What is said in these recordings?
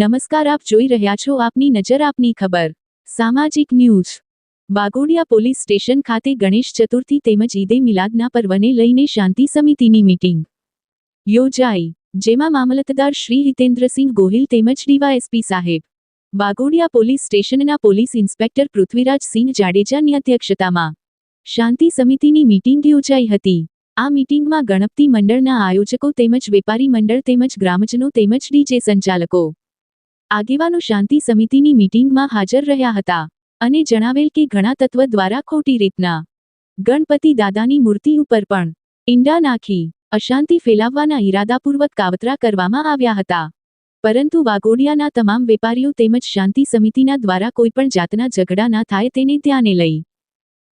નમસ્કાર, આપ જોઈ રહ્યા છો આપની નજર, આપની ખબર. સામાજિક ન્યૂઝ. વાઘોડિયા પોલીસ સ્ટેશન ખાતે ગણેશ ચતુર્થી તેમજ ઈદે મિલાદના પર્વને લઈને શાંતિ સમિતિની મીટિંગ. યોજાઈ. જેમાં મામલતદાર શ્રી હિતેન્દ્રસિંહ ગોહિલ તેમજ ડીવાયએસપી સાહેબ. બાગોડિયા પોલીસ સ્ટેશનના પોલીસ ઇન્સ્પેક્ટર પૃથ્વીરાજસિંહ જાડેજાની અધ્યક્ષતામાં શાંતિ સમિતિની મીટિંગ યોજાઈ હતી. આ મીટિંગમાં ગણપતિ મંડળના આયોજકો તેમજ વેપારી મંડળ તેમજ ગ્રામજનો તેમજ ડીજે સંચાલકો આગેવાનો શાંતિ સમિતિની મીટિંગમાં હાજર રહ્યા હતા અને જણાવેલ કે ઘણા તત્વ દ્વારા ખોટી રીતના ગણપતિ દાદાની મૂર્તિ ઉપર પણ ઈંડા નાખી અશાંતિ ફેલાવવાના ઈરાદાપૂર્વક કાવતરા કરવામાં આવ્યા હતા. પરંતુ વાઘોડિયાના તમામ વેપારીઓ તેમજ શાંતિ સમિતિના દ્વારા કોઈપણ જાતના ઝઘડા ના થાય તેને ધ્યાને લઈ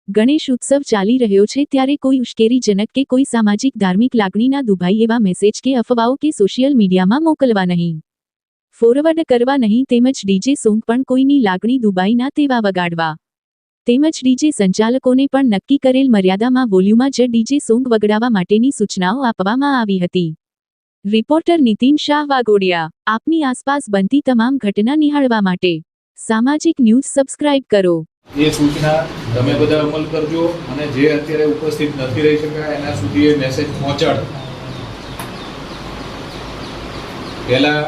ગણેશ ઉત્સવ ચાલી રહ્યો છે ત્યારે કોઈ ઉશ્કેરીજનક કે કોઈ સામાજિક ધાર્મિક લાગણીના દુભાઈ એવા મેસેજ કે અફવાઓ કે સોશિયલ મીડિયામાં મોકલવા નહીં. ફોરવર્ડ કરવા નહીં તેમજ ડીજે સોંગ પણ કોઈની લાગણી દુબાઈ ના તેવા વગાડવા. તેમજ ડીજે સંચાલકોને પણ નક્કી કરેલ મર્યાદામાં વોલ્યુમાં જ ડીજે સોંગ વગાડવા માટેની સૂચનાઓ આપવામાં આવી હતી. રિપોર્ટર નીતિન શાહ વાગોડિયા આપની આસપાસ બનતી તમામ ઘટના નિહાળવા માટે. સામાજિક ન્યૂઝ સબસ્ક્રાઇબ કરો. એ સૂચના તમે બધા અમલ કરજો અને જે અત્યારે ઉપસ્થિત નથી રહી શકાય એના સુધી એ મેસેજ પહોંચાડો. પહેલા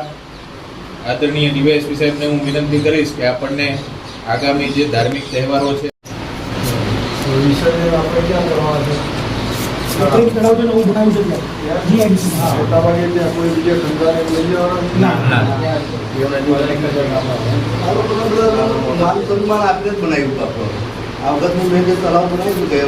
આદરણીય ડીવાયએસપી સાહેબને હું વિનંતી કરીશ કે આપણને આગામી જે ધાર્મિક તહેવારો છે. આ વખત હું મેં જે તળાવ બનાવ્યું કે